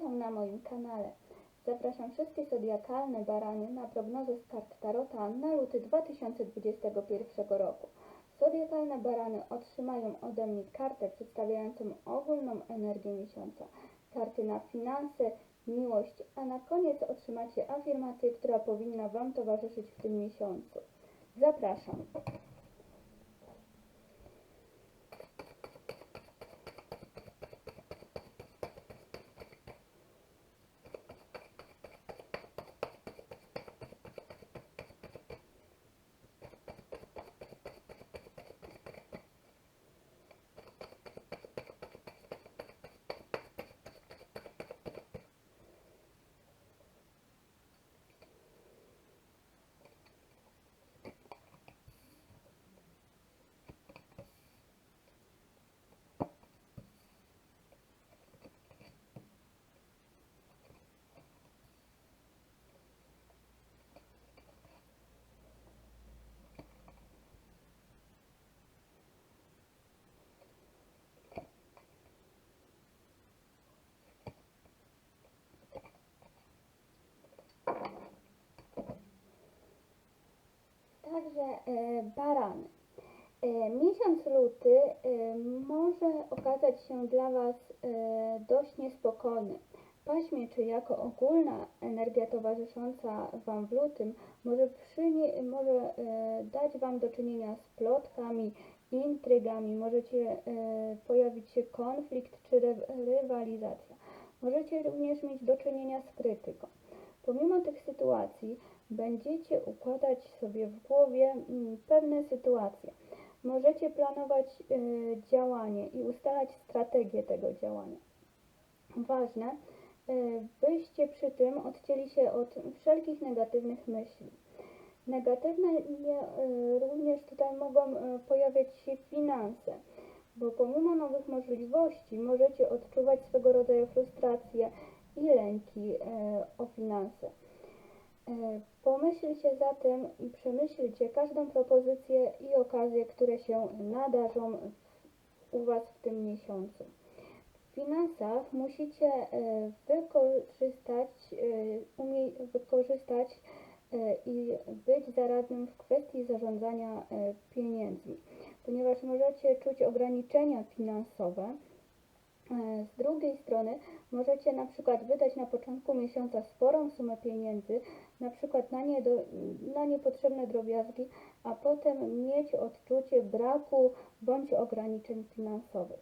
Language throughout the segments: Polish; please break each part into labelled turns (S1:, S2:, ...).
S1: Witam na moim kanale. Zapraszam wszystkie zodiakalne barany na prognozę z kart Tarota na luty 2021 roku. Zodiakalne barany otrzymają ode mnie kartę przedstawiającą ogólną energię miesiąca, karty na finanse, miłość, a na koniec otrzymacie afirmację, która powinna Wam towarzyszyć w tym miesiącu. Zapraszam. Także e, barany. E, miesiąc luty e, może okazać się dla Was dość niespokojny. Paźmie, czy jako ogólna energia towarzysząca Wam w lutym, może, przynie, może dać Wam do czynienia z plotkami, intrygami, możecie pojawić się konflikt czy ry, rywalizacja. Możecie również mieć do czynienia z krytyką. Pomimo tych sytuacji będziecie układać sobie w głowie mm, pewne sytuacje. Możecie planować e, działanie i ustalać strategię tego działania. Ważne, e, byście przy tym odcięli się od wszelkich negatywnych myśli. Negatywne e, również tutaj mogą pojawiać się finanse, bo pomimo nowych możliwości możecie odczuwać swego rodzaju frustrację i e, o finanse. E, Pomyślcie zatem i przemyślcie każdą propozycję i okazję, które się nadarzą u Was w tym miesiącu. W finansach musicie e, wykorzystać, umie, wykorzystać i być zaradnym w kwestii zarządzania pieniędzmi, ponieważ możecie czuć ograniczenia finansowe. E, Z drugiej strony możecie na przykład wydać na początku miesiąca sporą sumę pieniędzy, na przykład na, nie do, na niepotrzebne drobiazgi, a potem mieć odczucie braku bądź ograniczeń finansowych.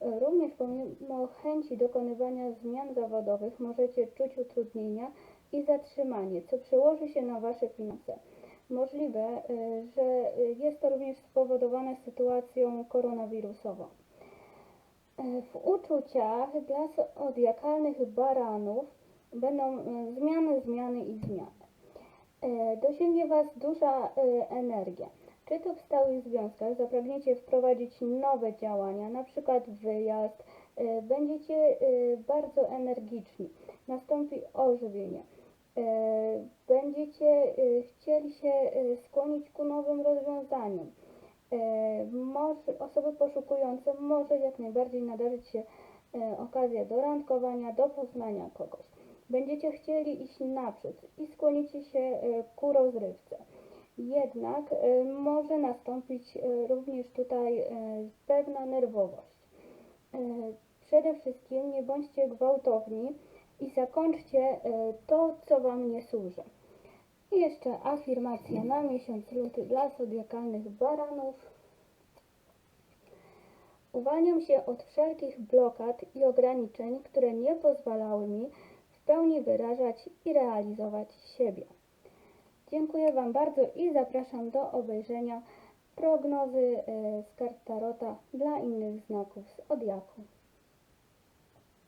S1: E, Również pomimo chęci dokonywania zmian zawodowych możecie czuć utrudnienia i zatrzymanie, co przełoży się na Wasze finanse. Możliwe, e, że jest to również spowodowane sytuacją koronawirusową. W uczuciach dla zodiakalnych baranów będą e, zmiany, zmiany i zmiany. E, Dosięgnie Was duża e, energia. Czy to w stałych związkach zapragniecie wprowadzić nowe działania, na przykład wyjazd, będziecie bardzo energiczni, nastąpi ożywienie. Będziecie chcieli się skłonić ku nowym rozwiązaniom. E, może, osoby poszukujące może jak najbardziej nadarzyć się e, okazja do randkowania, do poznania kogoś. Będziecie chcieli iść naprzód i skłonicie się e, ku rozrywce. Jednak może nastąpić również tutaj pewna nerwowość. Przede wszystkim nie bądźcie gwałtowni i zakończcie to, co Wam nie służy. I jeszcze afirmacja na miesiąc luty dla zodiakalnych baranów. Uwalniam się od wszelkich blokad i ograniczeń, które nie pozwalały mi w pełni wyrażać i realizować siebie. Dziękuję Wam bardzo i zapraszam do obejrzenia prognozy e, z kart Tarota dla innych znaków z Zodiaku.